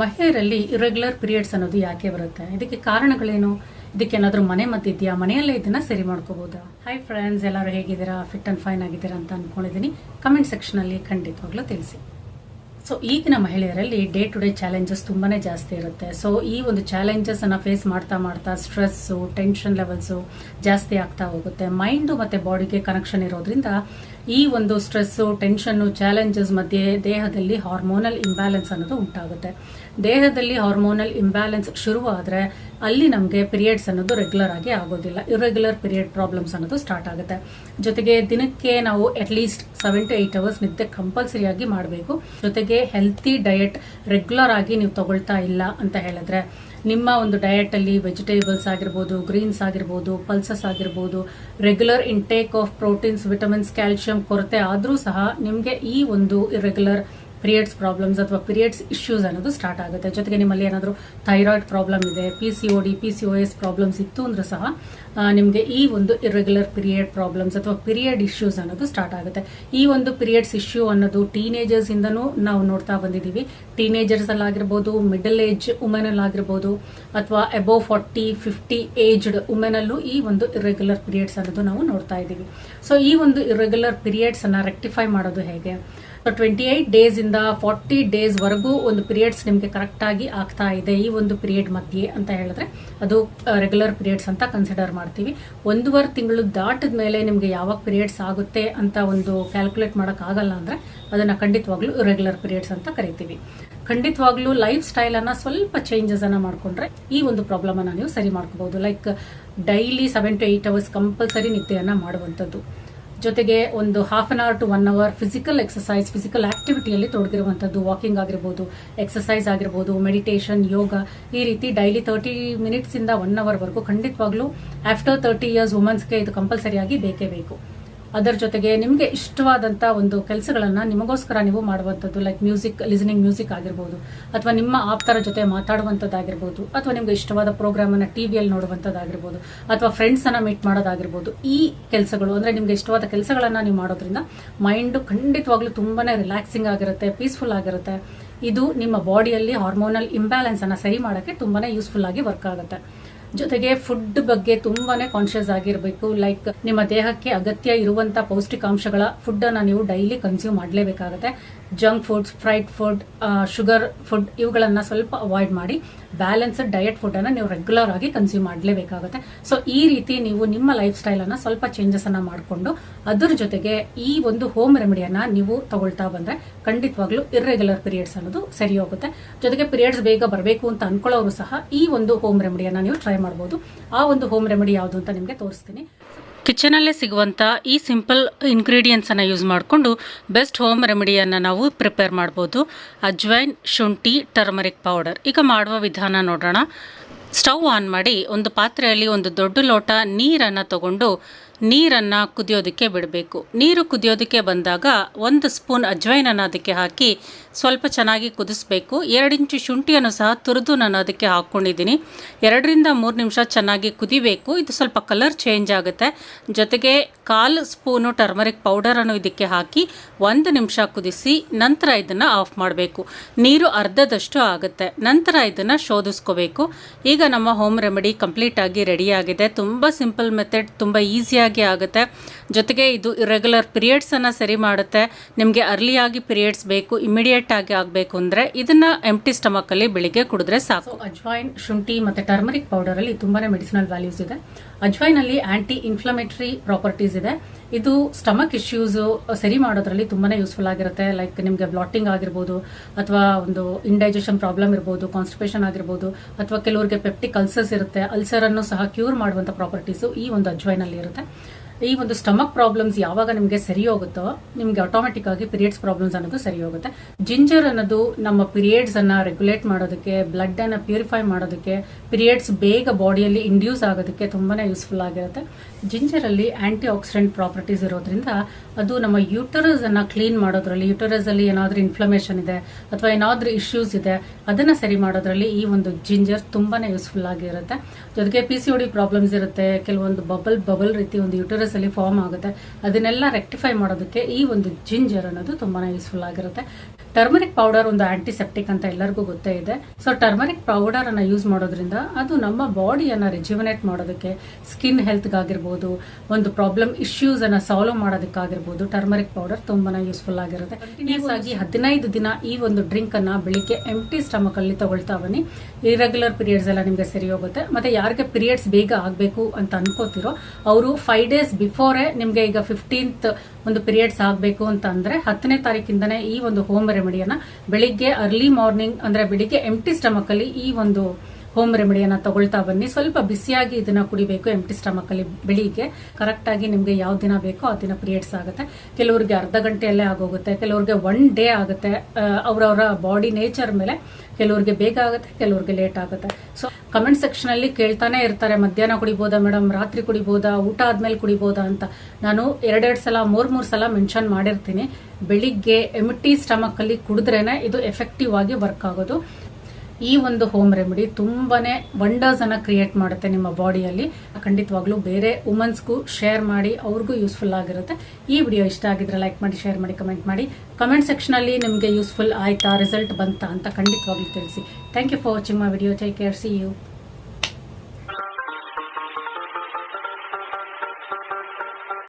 ಮಹಿಳೆಯರಲ್ಲಿ irregular periods ಅನ್ನೋದು ಯಾಕೆ ಬರುತ್ತೆ? ಇದಕ್ಕೆ ಕಾರಣಗಳೇನು? ಇದಕ್ಕೇನಾದ್ರೂ ಮನೆ ಮದ್ದಿದ್ಯಾ ಮನೆಯಲ್ಲೇ ಇದನ್ನ ಸರಿ ಮಾಡ್ಕೋಬಹುದಾ ಹೈ ಫ್ರೆಂಡ್ಸ್ ಎಲ್ಲರೂ ಹೇಗಿದ್ದೀರಾ? ಫಿಟ್ ಅಂಡ್ ಫೈನ್ ಆಗಿದ್ದೀರಾ ಅಂತ ಅನ್ಕೊಂಡಿದ್ದೀನಿ. ಕಮೆಂಟ್ ಸೆಕ್ಷನ್ ಅಲ್ಲಿ ಖಂಡಿತವಾಗ್ಲೂ ತಿಳಿಸಿ. ಸೊ ಈಗಿನ ಮಹಿಳೆಯರಲ್ಲಿ ಡೇ ಟು ಡೇ ಚಾಲೆಂಜಸ್ ತುಂಬಾನೇ ಜಾಸ್ತಿ ಇರುತ್ತೆ. ಸೊ ಈ ಒಂದು ಚಾಲೆಂಜಸ್ ಅನ್ನ ಫೇಸ್ ಮಾಡ್ತಾ ಮಾಡ್ತಾ ಸ್ಟ್ರೆಸ್ಸು ಟೆನ್ಷನ್ ಲೆವೆಲ್ಸು ಜಾಸ್ತಿ ಆಗ್ತಾ ಹೋಗುತ್ತೆ. ಮೈಂಡ್ ಮತ್ತೆ ಬಾಡಿಗೆ ಕನೆಕ್ಷನ್ ಇರೋದ್ರಿಂದ ಈ ಒಂದು ಸ್ಟ್ರೆಸ್ಸು ಟೆನ್ಷನ್ನು ಚಾಲೆಂಜಸ್ ಮಧ್ಯೆ ದೇಹದಲ್ಲಿ ಹಾರ್ಮೋನಲ್ ಇಂಬ್ಯಾಲೆನ್ಸ್ ಅನ್ನೋದು ಉಂಟಾಗುತ್ತೆ. ದೇಹದಲ್ಲಿ ಹಾರ್ಮೋನಲ್ ಇಂಬ್ಯಾಲೆನ್ಸ್ ಶುರುವಾದ್ರೆ ಅಲ್ಲಿ ನಮಗೆ ಪಿರಿಯಡ್ಸ್ ಅನ್ನೋದು ರೆಗ್ಯುಲರ್ ಆಗಿ ಆಗೋದಿಲ್ಲ. ಇರೆಗ್ಯುಲರ್ ಪೀರಿಯಡ್ ಪ್ರಾಬ್ಲಮ್ಸ್ ಅನ್ನೋದು ಸ್ಟಾರ್ಟ್ ಆಗುತ್ತೆ. ಜೊತೆಗೆ ದಿನಕ್ಕೆ ನಾವು at least seven to eight hours ನಿದ್ದೆ ಕಂಪಲ್ಸರಿಯಾಗಿ ಮಾಡಬೇಕು. ಜೊತೆಗೆ ಹೆಲ್ತಿ ಡಯಟ್ ರೆಗ್ಯುಲರ್ ಆಗಿ ನೀವು ತಗೊಳ್ತಾ ಇಲ್ಲ ಅಂತ ಹೇಳಿದ್ರೆ, ನಿಮ್ಮ ಒಂದು ಡಯಟ್ ಅಲ್ಲಿ ವೆಜಿಟೇಬಲ್ಸ್ ಆಗಿರ್ಬೋದು ಗ್ರೀನ್ಸ್ ಆಗಿರ್ಬೋದು ಪಲ್ಸಸ್ ಆಗಿರ್ಬೋದು regular intake of proteins vitamins calcium ಕೊರತೆ ಆದರೂ ಸಹ ನಿಮಗೆ ಈ ಒಂದು ಇರೆಗ್ಯುಲರ್ ಪೀರಿಯಡ್ಸ್ ಪ್ರಾಬ್ಲಮ್ಸ್ ಅಥವಾ ಪಿರಿಯಡ್ಸ್ ಇಶ್ಯೂಸ್ ಅನ್ನೋದು ಸ್ಟಾರ್ಟ್ ಆಗುತ್ತೆ. ಜೊತೆಗೆ ನಿಮ್ಮಲ್ಲಿ ಏನಾದರೂ ಥೈರಾಯ್ಡ್ ಪ್ರಾಬ್ಲಮ್ ಇದೆ P C O D P C O S problems ಇತ್ತು ಅಂದ್ರೆ ಸಹ ನಿಮಗೆ ಈ ಒಂದು ಇರೆಗ್ಯುಲರ್ ಪಿರಿಯಡ್ ಪ್ರಾಬ್ಲಮ್ಸ್ ಅಥವಾ ಪಿರಿಯಡ್ ಇಶ್ಯೂಸ್ ಅನ್ನೋದು ಸ್ಟಾರ್ಟ್ ಆಗುತ್ತೆ. ಈ ಒಂದು ಪಿರಿಯಡ್ಸ್ ಇಶ್ಯೂ ಅನ್ನೋದು ಟೀನೇಜರ್ಸ್ ಇಂದನೂ ನಾವು ನೋಡ್ತಾ ಬಂದಿದ್ದೀವಿ. ಟೀನೇಜರ್ಸ್ ಅಲ್ಲಾಗಿರ್ಬೋದು ಮಿಡಲ್ ಏಜ್ ವುಮೆನ್ ಆಗಿರ್ಬೋದು, ಅಥವಾ above forty fifty aged women ಅಲ್ಲೂ ಈ ಒಂದು ಇರೆಗ್ಯುಲರ್ ಪಿರಿಯಡ್ಸ್ ಅನ್ನೋದು ನಾವು ನೋಡ್ತಾ ಇದ್ದೀವಿ. ಸೊ ಈ ಒಂದು ಇರೆಗ್ಯುಲರ್ ಪಿರಿಯಡ್ಸ್ ಅನ್ನ ರೆಕ್ಟಿಫೈ ಮಾಡೋದು ಹೇಗೆ? ಟ್ವೆಂಟಿ ಏಟ್ ಡೇಸ್ ಇಂದ ಫಾರ್ಟಿ ಡೇಸ್ ವರೆಗೂ ಒಂದು ಪೀರಿಯಡ್ಸ್ ನಿಮಗೆ ಕರೆಕ್ಟ್ ಆಗಿ ಆಗ್ತಾ ಇದೆ ಈ ಒಂದು ಪೀರಿಯಡ್ ಮಧ್ಯೆ ಅಂತ ಹೇಳಿದ್ರೆ ಅದು ರೆಗ್ಯುಲರ್ ಪೀರಿಯಡ್ಸ್ ಅಂತ ಕನ್ಸಿಡರ್ ಮಾಡ್ತೀವಿ. ಒಂದೂವರೆ ತಿಂಗಳು ದಾಟದ ಮೇಲೆ ನಿಮಗೆ ಯಾವಾಗ ಪೀರಿಯಡ್ಸ್ ಆಗುತ್ತೆ ಅಂತ ಒಂದು ಕ್ಯಾಲ್ಕುಲೇಟ್ ಮಾಡೋಕ್ಕಾಗಲ್ಲ ಅಂದ್ರೆ ಅದನ್ನ ಖಂಡಿತವಾಗ್ಲೂ ರೆಗ್ಯುಲರ್ ಪೀರಿಯಡ್ಸ್ ಅಂತ ಕರಿತೀವಿ. ಖಂಡಿತವಾಗ್ಲೂ ಲೈಫ್ ಸ್ಟೈಲ್ ಅನ್ನ ಸ್ವಲ್ಪ ಚೇಂಜಸ್ ಅನ್ನ ಮಾಡ್ಕೊಂಡ್ರೆ ಈ ಒಂದು ಪ್ರಾಬ್ಲಮ್ ಅನ್ನ ನೀವು ಸರಿ ಮಾಡ್ಕೋಬಹುದು. Like daily seven to eight hours compulsory ನಿದ್ದೆಯನ್ನ ಮಾಡುವಂಥದ್ದು. ಜೊತೆಗೆ ಒಂದು half an hour to one hour physical exercise physical ಆಕ್ಟಿವಿಟಿಯಲ್ಲಿ ತೊಡಗಿರುವಂಥದ್ದು ವಾಕಿಂಗ್ ಆಗಿರ್ಬೋದು ಎಕ್ಸಸೈಸ್ ಆಗಿರ್ಬೋದು ಮೆಡಿಟೇಷನ್ ಯೋಗ ಈ ರೀತಿ ಡೈಲಿ ತರ್ಟಿ ಮಿನಿಟ್ಸ್ ಇಂದ ಒನ್ ಅವರ್ ವರೆಗೂ ಖಂಡಿತವಾಗ್ಲೂ ಆಫ್ಟರ್ ತರ್ಟಿ ಇಯರ್ಸ್ ವುಮೆನ್ಸ್ಗೆ ಇದು ಕಂಪಲ್ಸರಿಯಾಗಿ ಬೇಕೇ ಬೇಕು. ಅದರ ಜೊತೆಗೆ ನಿಮಗೆ ಇಷ್ಟವಾದಂಥ ಒಂದು ಕೆಲಸಗಳನ್ನ ನಿಮಗೋಸ್ಕರ ನೀವು ಮಾಡುವಂಥದ್ದು ಲೈಕ್ ಮ್ಯೂಸಿಕ್ ಲಿಸನಿಂಗ್ ಮ್ಯೂಸಿಕ್ ಆಗಿರ್ಬೋದು, ಅಥವಾ ನಿಮ್ಮ ಆಪ್ತರ ಜೊತೆ ಮಾತಾಡುವಂಥದ್ದಾಗಿರ್ಬೋದು, ಅಥವಾ ನಿಮ್ಗೆ ಇಷ್ಟವಾದ ಪ್ರೋಗ್ರಾಮನ್ನು ಟಿ ವಿಯಲ್ಲಿ ನೋಡುವಂಥದ್ದಾಗಿರ್ಬೋದು, ಅಥವಾ ಫ್ರೆಂಡ್ಸ್ ಅನ್ನ ಮೀಟ್ ಮಾಡೋದಾಗಿರ್ಬೋದು, ಈ ಕೆಲಸಗಳು ಅಂದ್ರೆ ನಿಮ್ಗೆ ಇಷ್ಟವಾದ ಕೆಲಸಗಳನ್ನ ನೀವು ಮಾಡೋದ್ರಿಂದ ಮೈಂಡ್ ಖಂಡಿತವಾಗ್ಲೂ ತುಂಬಾನೇ ರಿಲ್ಯಾಕ್ಸಿಂಗ್ ಆಗಿರುತ್ತೆ ಪೀಸ್ಫುಲ್ ಆಗಿರುತ್ತೆ. ಇದು ನಿಮ್ಮ ಬಾಡಿಯಲ್ಲಿ ಹಾರ್ಮೋನಲ್ ಇಂಬ್ಯಾಲೆನ್ಸ್ ಅನ್ನ ಸರಿ ಮಾಡೋಕ್ಕೆ ತುಂಬಾನೇ ಯೂಸ್ಫುಲ್ ಆಗಿ ವರ್ಕ್ ಆಗುತ್ತೆ. ಜೊತೆಗೆ ಫುಡ್ ಬಗ್ಗೆ ತುಂಬಾನೇ ಕಾನ್ಶಿಯಸ್ ಆಗಿರಬೇಕು. ಲೈಕ್ ನಿಮ್ಮ ದೇಹಕ್ಕೆ ಅಗತ್ಯ ಇರುವಂತ ಪೌಷ್ಟಿಕಾಂಶಗಳ ಫುಡ್ ಅನ್ನ ನೀವು daily consume ಮಾಡಲೇಬೇಕಾಗುತ್ತೆ. Junk foods fried food sugar food ಇವುಗಳನ್ನ ಸ್ವಲ್ಪ ಅವಾಯ್ಡ್ ಮಾಡಿ. ಬ್ಯಾಲೆನ್ಸ್ಡ್ ಡಯಟ್ ಫುಡ್ ಅನ್ನ ನೀವು ರೆಗ್ಯುಲರ್ ಆಗಿ ಕನ್ಸ್ಯೂಮ್ ಮಾಡಲೇಬೇಕಾಗುತ್ತೆ. ಸೊ ಈ ರೀತಿ ನೀವು ನಿಮ್ಮ ಲೈಫ್ ಸ್ಟೈಲ್ ಅನ್ನ ಸ್ವಲ್ಪ ಚೇಂಜಸ್ ಅನ್ನ ಮಾಡಿಕೊಂಡು ಅದರ ಜೊತೆಗೆ ಈ ಒಂದು ಹೋಮ್ ರೆಮಿಡಿಯನ್ನ ನೀವು ತಗೊಳ್ತಾ ಬಂದ್ರೆ ಖಂಡಿತವಾಗ್ಲೂ ಇರ್ರೆಗ್ಯುಲರ್ ಪೀರಿಯಡ್ಸ್ ಅನ್ನೋದು ಸರಿ ಹೋಗುತ್ತೆ. ಜೊತೆಗೆ ಪೀರಿಯಡ್ಸ್ ಬೇಗ ಬರಬೇಕು ಅಂತ ಅನ್ಕೊಳ್ಳೋರು ಸಹ ಈ ಒಂದು ಹೋಮ್ ರೆಮಿಡಿಯನ್ನ ನೀವು ಟ್ರೈ ಮಾಡಬಹುದು ಆ ಒಂದು ಹೋಮ್ ರೆಮಿಡಿ ಯಾವುದು ಅಂತ ನಿಮಗೆ ತೋರಿಸ್ತೀನಿ. ಕಿಚನಲ್ಲೇ ಸಿಗುವಂಥ ಈ ಸಿಂಪಲ್ ಇಂಗ್ರೀಡಿಯೆಂಟ್ಸನ್ನು ಯೂಸ್ ಮಾಡಿಕೊಂಡು ಬೆಸ್ಟ್ ಹೋಮ್ ರೆಮಿಡಿಯನ್ನು ನಾವು ಪ್ರಿಪೇರ್ ಮಾಡ್ಬೋದು. ಅಜ್ವೈನ್ ಶುಂಠಿ ಟರ್ಮರಿಕ್ ಪೌಡರ್ ಈಗ ಮಾಡುವ ವಿಧಾನ ನೋಡೋಣ ಸ್ಟವ್ ಆನ್ ಮಾಡಿ ಒಂದು ಪಾತ್ರೆಯಲ್ಲಿ ಒಂದು ದೊಡ್ಡ ಲೋಟ ನೀರನ್ನು ತಗೊಂಡು ನೀರನ್ನು ಕುದಿಯೋದಕ್ಕೆ ಬಿಡಬೇಕು. ನೀರು ಕುದಿಯೋದಕ್ಕೆ ಬಂದಾಗ ಒಂದು ಸ್ಪೂನ್ ಅಜ್ವೈನನ್ನು ಅದಕ್ಕೆ ಹಾಕಿ ಸ್ವಲ್ಪ ಚೆನ್ನಾಗಿ ಕುದಿಸ್ಬೇಕು. ಎರಡು ಇಂಚು ಶುಂಠಿಯನ್ನು ಸಹ ತುರಿದು ನಾನು ಅದಕ್ಕೆ ಹಾಕ್ಕೊಂಡಿದ್ದೀನಿ. ಎರಡರಿಂದ ಮೂರು ನಿಮಿಷ ಚೆನ್ನಾಗಿ ಕುದಿಬೇಕು. ಇದು ಸ್ವಲ್ಪ ಕಲರ್ ಚೇಂಜ್ ಆಗುತ್ತೆ. ಜೊತೆಗೆ ಕಾಲು ಸ್ಪೂನು ಟರ್ಮರಿಕ್ ಪೌಡರನ್ನು ಇದಕ್ಕೆ ಹಾಕಿ ಒಂದು ನಿಮಿಷ ಕುದಿಸಿ ನಂತರ ಇದನ್ನು ಆಫ್ ಮಾಡಬೇಕು. ನೀರು ಅರ್ಧದಷ್ಟು ಆಗುತ್ತೆ. ನಂತರ ಇದನ್ನು ಶೋಧಿಸ್ಕೋಬೇಕು. ಈಗ ನಮ್ಮ ಹೋಮ್ ರೆಮಿಡಿ ಕಂಪ್ಲೀಟಾಗಿ ರೆಡಿಯಾಗಿದೆ. ತುಂಬ ಸಿಂಪಲ್ ಮೆಥಡ್, ತುಂಬ ಈಸಿಯಾಗಿ ಆಗುತ್ತೆ. ಜೊತೆಗೆ ಇದು ಇರೆಗ್ಯುಲರ್ ಪೀರಿಯಡ್ಸನ್ನು ಸರಿ ಮಾಡುತ್ತೆ. ನಿಮಗೆ ಅರ್ಲಿಯಾಗಿ ಪೀರಿಯಡ್ಸ್ ಬೇಕು ಇಮಿಡಿಯೇಟ್ ಆಗಿ ಆಗಬೇಕು ಅಂದರೆ ಇದನ್ನು ಎಂಟಿ ಸ್ಟಮಕಲ್ಲಿ ಬೆಳಿಗ್ಗೆ ಕುಡಿದ್ರೆ ಸಾಕು. ಅಜ್ವೈನ್ ಶುಂಠಿ ಮತ್ತು ಟರ್ಮರಿಕ್ ಪೌಡರಲ್ಲಿ ತುಂಬಾನೇ ಮೆಡಿಸಿನಲ್ ವ್ಯಾಲ್ಯೂಸ್ ಇದೆ. ಅಜ್ವೈನ್ ಅಲ್ಲಿ ಆಂಟಿ ಇನ್ಫ್ಲಮೇಟರಿ ಪ್ರಾಪರ್ಟೀಸ್ ಇದೆ. ಇದು ಸ್ಟಮಕ್ ಇಶ್ಯೂಸ್ ಸರಿ ಮಾಡೋದ್ರಲ್ಲಿ ತುಂಬಾನೇ ಯೂಸ್ಫುಲ್ ಆಗಿರುತ್ತೆ. ಲೈಕ್ ನಿಮಗೆ ಬ್ಲಾಟಿಂಗ್ ಆಗಿರ್ಬೋದು, ಅಥವಾ ಒಂದು ಇಂಡೈಜೆಷನ್ ಪ್ರಾಬ್ಲಮ್ ಇರ್ಬೋದು ಕಾನ್ಸ್ಟಿಪೇಷನ್ ಆಗಿರ್ಬೋದು, ಅಥವಾ ಕೆಲವರಿಗೆ ಪೆಪ್ಟಿಕ್ ಅಲ್ಸರ್ಸ್ ಇರುತ್ತೆ. ಅಲ್ಸರ್ ಅನ್ನು ಸಹ ಕ್ಯೂರ್ ಮಾಡುವಂಥ ಪ್ರಾಪರ್ಟೀಸ್ ಈ ಒಂದು ಅಜ್ವೈನ್ ಅಲ್ಲಿ ಇರುತ್ತೆ. ಈ ಒಂದು ಸ್ಟಮಕ್ ಪ್ರಾಬ್ಲಮ್ಸ್ ಯಾವಾಗ ನಿಮಗೆ ಸರಿ ಹೋಗುತ್ತೋ, ನಿಮಗೆ ಆಟೋಮೆಟಿಕ್ ಆಗಿ ಪೀರಿಯಡ್ಸ್ ಪ್ರಾಬ್ಲಮ್ಸ್ ಅನ್ನೋದು ಸರಿ ಹೋಗುತ್ತೆ. ಜಿಂಜರ್ ಅನ್ನೋದು ನಮ್ಮ ಪೀರಿಯಡ್ಸ್ ಅನ್ನ ರೆಗ್ಯುಲೇಟ್ ಮಾಡೋದಕ್ಕೆ ಬ್ಲಡ್ ಅನ್ನ ಪ್ಯೂರಿಫೈ ಮಾಡೋದಕ್ಕೆ ಪೀರಿಯಡ್ಸ್ ಬೇಗ ಬಾಡಿಯಲ್ಲಿ ಇಂಡ್ಯೂಸ್ ಆಗೋದಕ್ಕೆ ತುಂಬಾನೇ ಯೂಸ್ಫುಲ್ ಆಗಿರುತ್ತೆ. ಜಿಂಜರ್ ಅಲ್ಲಿ ಆಂಟಿ ಆಕ್ಸಿಡೆಂಟ್ ಪ್ರಾಪರ್ಟೀಸ್ ಇರೋದ್ರಿಂದ ಅದು ನಮ್ಮ ಯೂಟರಸ್ ಅನ್ನ ಕ್ಲೀನ್ ಮಾಡೋದ್ರಲ್ಲಿ ಯೂಟರಸ್ ಅಲ್ಲಿ ಏನಾದ್ರೂ ಇನ್ಫ್ಲಮೇಷನ್ ಇದೆ ಅಥವಾ ಏನಾದ್ರೂ ಇಶ್ಯೂಸ್ ಇದೆ, ಅದನ್ನ ಸರಿ ಮಾಡೋದ್ರಲ್ಲಿ ಈ ಒಂದು ಜಿಂಜರ್ ತುಂಬಾನೇ ಯೂಸ್ಫುಲ್ ಆಗಿರುತ್ತೆ. ಜೊತೆಗೆ ಪಿ ಸಿ ಪ್ರಾಬ್ಲಮ್ಸ್ ಇರುತ್ತೆ, ಕೆಲವೊಂದು ಬಬಲ್ ಬಬಲ್ ರೀತಿ ಒಂದು ಯೂಟರಸ್ ಅಲ್ಲಿ ಫಾರ್ಮ್ ಆಗುತ್ತೆ. ಅದನ್ನೆಲ್ಲ ರೆಕ್ಟಿಫೈ ಮಾಡೋದಕ್ಕೆ ಈ ಒಂದು ಜಿಂಜರ್ ಅನ್ನೋದು ತುಂಬಾನೇ ಯೂಸ್ಫುಲ್ ಆಗಿರುತ್ತೆ. ಟರ್ಮರಿಕ್ ಪೌಡರ್ ಒಂದು ಆಂಟಿಸೆಪ್ಟಿಕ್ ಅಂತ ಎಲ್ಲರಿಗೂ ಗೊತ್ತೇ ಇದೆ. ಸೊ ಟರ್ಮರಿಕ್ ಪೌಡರ್ ಅನ್ನ ಯೂಸ್ ಮಾಡೋದ್ರಿಂದ ಅದು ನಮ್ಮ ಬಾಡಿಯನ್ನ ರಿಜ್ಯುವನೇಟ್ ಮಾಡೋದಕ್ಕೆ ಸ್ಕಿನ್ ಹೆಲ್ತ್ಗಾಗಿರ್ಬೋದು ಒಂದು ಪ್ರಾಬ್ಲಮ್ ಇಶ್ಯೂಸ್ ಅನ್ನ ಸಾಲ್ವ್ ಮಾಡೋದಕ್ಕಾಗಿರ್ಬೋದು ಟರ್ಮರಿಕ್ ಪೌಡರ್ ತುಂಬಾ ಯೂಸ್ಫುಲ್ ಆಗಿರುತ್ತೆ. ಕಂಟಿನ್ಯೂಸ್ ಆಗಿ ಹದಿನೈದು ದಿನ ಈ ಒಂದು ಡ್ರಿಂಕ್ ಅನ್ನ ಬೆಳಿಗ್ಗೆ ಎಂಟಿ ಸ್ಟಮಕ್ ಅಲ್ಲಿ ತಗೊಳ್ತಾ ಬನ್ನಿ. ಇರೆಗ್ಯುಲರ್ ಪೀರಿಯಡ್ಸ್ ಎಲ್ಲ ನಿಮ್ಗೆ ಸರಿ ಹೋಗುತ್ತೆ. ಮತ್ತೆ ಯಾರಿಗೆ ಪೀರಿಯಡ್ಸ್ ಬೇಗ ಆಗಬೇಕು ಅಂತ ಅನ್ಕೋತಿರೋ, ಅವರು ಫೈವ್ ಡೇಸ್ ಬಿಫೋರೇ ನಿಮ್ಗೆ ಈಗ ಫಿಫ್ಟೀನ್ತ್ ಒಂದು ಪೀರಿಯಡ್ಸ್ ಆಗಬೇಕು ಅಂತ ಅಂದ್ರೆ ಹತ್ತನೇ ತಾರೀಕಿಂದನೇ ಈ ಒಂದು ಹೋಮ್ ರೆಮಿಡಿಯನ್ನ ಬೆಳಿಗ್ಗೆ ಅರ್ಲಿ ಮಾರ್ನಿಂಗ್ ಅಂದ್ರೆ ಬೆಳಿಗ್ಗೆ ಎಂಟಿ ಸ್ಟಮಕ್ ಅಲ್ಲಿ ಈ ಒಂದು ಹೋಮ್ ರೆಮಿಡಿಯನ್ನ ತಗೊಳ್ತಾ ಬನ್ನಿ. ಸ್ವಲ್ಪ ಬಿಸಿಯಾಗಿ ಇದನ್ನ ಕುಡಿಬೇಕು ಎಂಟಿ ಸ್ಟಮಕ್ ಅಲ್ಲಿ ಬೆಳಿಗ್ಗೆ. ಕರೆಕ್ಟ್ ಆಗಿ ನಿಮ್ಗೆ ಯಾವ ದಿನ ಬೇಕೋ ಆ ದಿನ ಪೀರಿಯಡ್ಸ್ ಆಗುತ್ತೆ. ಕೆಲವರಿಗೆ ಅರ್ಧ ಗಂಟೆಯಲ್ಲೇ ಆಗೋಗುತ್ತೆ. ಕೆಲವರಿಗೆ ಒನ್ ಡೇ ಆಗುತ್ತೆ. ಅವರವರ ಬಾಡಿ ನೇಚರ್ ಮೇಲೆ ಕೆಲವರಿಗೆ ಬೇಗ ಆಗುತ್ತೆ, ಕೆಲವರಿಗೆ ಲೇಟ್ ಆಗುತ್ತೆ. ಸೊ ಕಮೆಂಟ್ ಸೆಕ್ಷನ್ ಅಲ್ಲಿ ಕೇಳ್ತಾನೆ ಇರ್ತಾರೆ. ಮಧ್ಯಾಹ್ನ ಕುಡಿಬೋದಾ ಮೇಡಮ್ ರಾತ್ರಿ ಕುಡಿಬೋದಾ? ಊಟ ಆದ್ಮೇಲೆ ಕುಡಿಬೋದಾ ಅಂತ. ನಾನು ಎರಡೆರಡು ಸಲ, ಮೂರ್ ಮೂರ್ ಸಲ ಮೆನ್ಷನ್ ಮಾಡಿರ್ತೀನಿ. ಬೆಳಿಗ್ಗೆ ಎಮಿಟಿ ಸ್ಟಮಕ್ ಅಲ್ಲಿ ಕುಡಿದ್ರೇನೆ ಇದು ಎಫೆಕ್ಟಿವ್ ಆಗಿ ವರ್ಕ್ ಆಗೋದು. ಈ ಒಂದು ಹೋಮ್ ರೆಮಿಡಿ ತುಂಬಾನೇ ವಂಡರ್ಸ್ ಅನ್ನ ಕ್ರಿಯೇಟ್ ಮಾಡುತ್ತೆ ನಿಮ್ಮ ಬಾಡಿಯಲ್ಲಿ ಖಂಡಿತವಾಗ್ಲೂ ಬೇರೆ ವುಮನ್ಸ್ಗೂ ಶೇರ್ ಮಾಡಿ ಅವ್ರಿಗೂ ಯೂಸ್ಫುಲ್ ಆಗಿರುತ್ತೆ. ಈ ವಿಡಿಯೋ ಇಷ್ಟ ಆಗಿದ್ರೆ ಲೈಕ್ ಮಾಡಿ ಶೇರ್ ಮಾಡಿ ಕಮೆಂಟ್ ಮಾಡಿ. ಕಮೆಂಟ್ ಸೆಕ್ಷನ್ ಅಲ್ಲಿ ನಿಮಗೆ ಯೂಸ್ಫುಲ್ ಆಯ್ತಾ ರಿಸಲ್ಟ್ ಬಂತಾ ಅಂತ ಖಂಡಿತವಾಗ್ಲೂ ತಿಳಿಸಿ. Thank you for watching my video take care see you